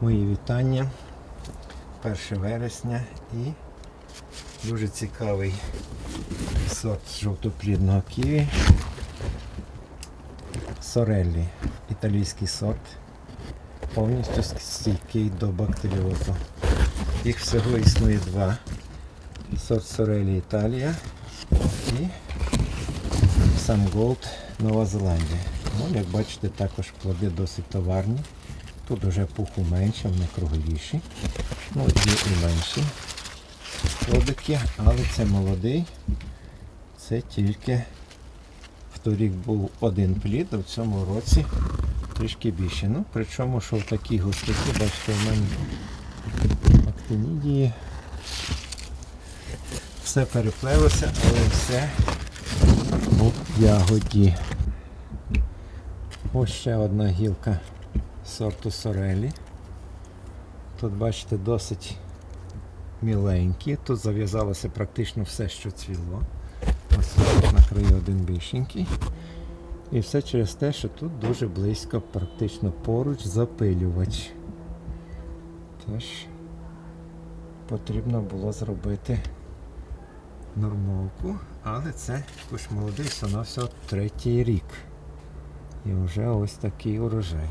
Мої вітання. 1 вересня і дуже цікавий сорт жовтоплідного ківі. Сореллі. Італійський сорт. Повністю стійкий до бактеріозу. Їх всього існує два. Сорт Сорелі Італія і сам Голд Нова Зеландія. Ну, як бачите, також плоди досить товарні. Тут вже пуху менше, вони кругліші. Ну, є і менші плодики, але це молодий. Це тільки в торік був один плід, а в цьому році трішки більше. Ну, причому, що в такій густоті, бачите, в мене актинідії. Все переплелося, але все у ягоді. Ось ще одна гілка сорту Сорелі. Тут, бачите, досить міленькі. Тут зав'язалося практично все, що цвіло. Ось я накрию один більшенький. І все через те, що тут дуже близько, практично поруч запилювач. Тож потрібно було зробити нормовку, але це також молодий, все все третій рік. І вже ось такий урожай.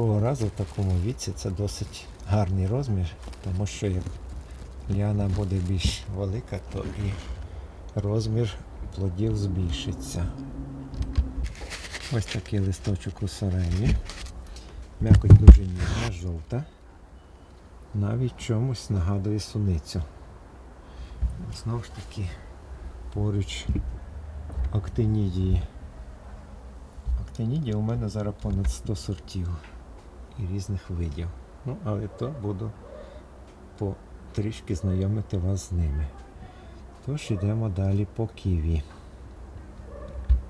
Другого разу в такому віці це досить гарний розмір, тому що як ліана буде більш велика, то і розмір плодів збільшиться. Ось такий листочок у сорелі. М'якоть дуже ніжна, жовта. Навіть чомусь нагадує суницю. Знову ж таки поруч актинідії. Актинідії у мене зараз понад 100 сортів і різних видів. Ну, але то буду потрішки знайомити вас з ними. Тож йдемо далі по ківі.